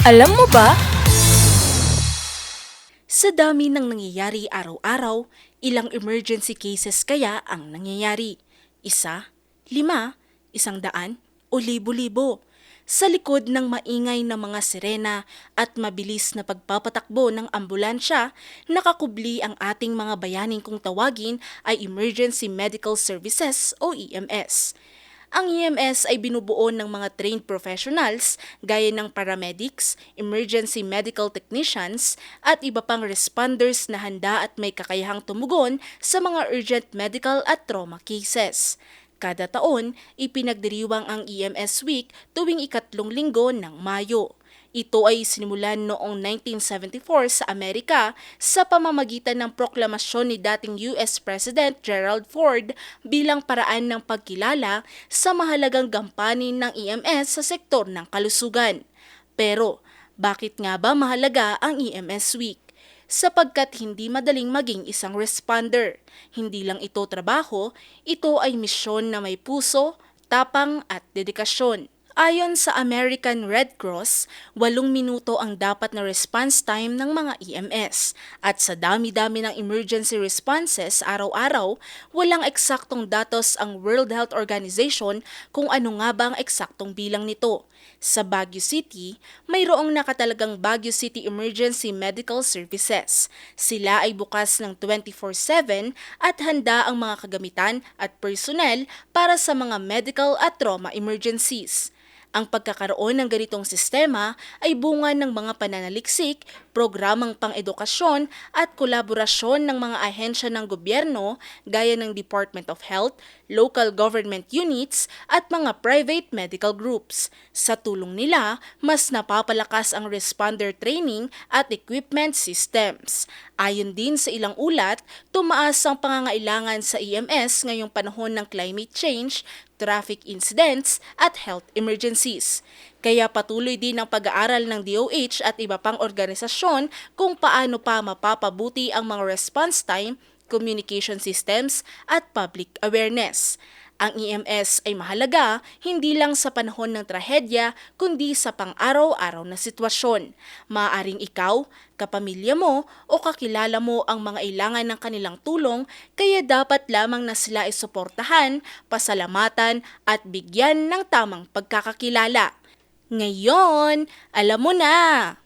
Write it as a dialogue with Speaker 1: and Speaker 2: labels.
Speaker 1: Alam mo ba?
Speaker 2: Sa dami ng nangyayari araw-araw, ilang emergency cases kaya ang nangyayari? Isa, lima, isang daan, o libo-libo? Sa likod ng maingay na mga sirena at mabilis na pagpapatakbo ng ambulansya, nakakubli ang ating mga bayaning kung tawagin ay Emergency Medical Services o EMS. Ang EMS ay binubuo ng mga trained professionals gaya ng paramedics, emergency medical technicians, at iba pang responders na handa at may kakayahang tumugon sa mga urgent medical at trauma cases. Kada taon, ipinagdiriwang ang EMS Week tuwing ikatlong linggo ng Mayo. Ito ay sinimulan noong 1974 sa Amerika sa pamamagitan ng proklamasyon ni dating US President Gerald Ford bilang paraan ng pagkilala sa mahalagang gampanin ng EMS sa sektor ng kalusugan. Pero, bakit nga ba mahalaga ang EMS Week? Sapagkat hindi madaling maging isang responder. Hindi lang ito trabaho, ito ay misyon na may puso, tapang at dedikasyon. Ayon sa American Red Cross, walong minuto ang dapat na response time ng mga EMS. At sa dami-dami ng emergency responses araw-araw, walang eksaktong datos ang World Health Organization kung ano nga ba ang eksaktong bilang nito. Sa Baguio City, mayroong nakatalagang Baguio City Emergency Medical Services. Sila ay bukas ng 24-7 at handa ang mga kagamitan at personnel para sa mga medical at trauma emergencies. Ang pagkakaroon ng ganitong sistema ay bunga ng mga pananaliksik, programang pang-edukasyon at kolaborasyon ng mga ahensya ng gobyerno gaya ng Department of Health, local government units at mga private medical groups. Sa tulong nila, mas napapalakas ang responder training at equipment systems. Ayon din sa ilang ulat, tumaas ang pangangailangan sa EMS ngayong panahon ng climate change, traffic incidents at health emergencies. Kaya patuloy din ang pag-aaral ng DOH at iba pang organisasyon kung paano pa mapapabuti ang mga response time, communication systems at public awareness. Ang EMS ay mahalaga hindi lang sa panahon ng trahedya kundi sa pang-araw-araw na sitwasyon. Maaring ikaw, kapamilya mo o kakilala mo ang mga ilangan ng kanilang tulong kaya dapat lamang na sila ay suportahan, pasalamatan at bigyan ng tamang pagkakakilala. Ngayon, alam mo na!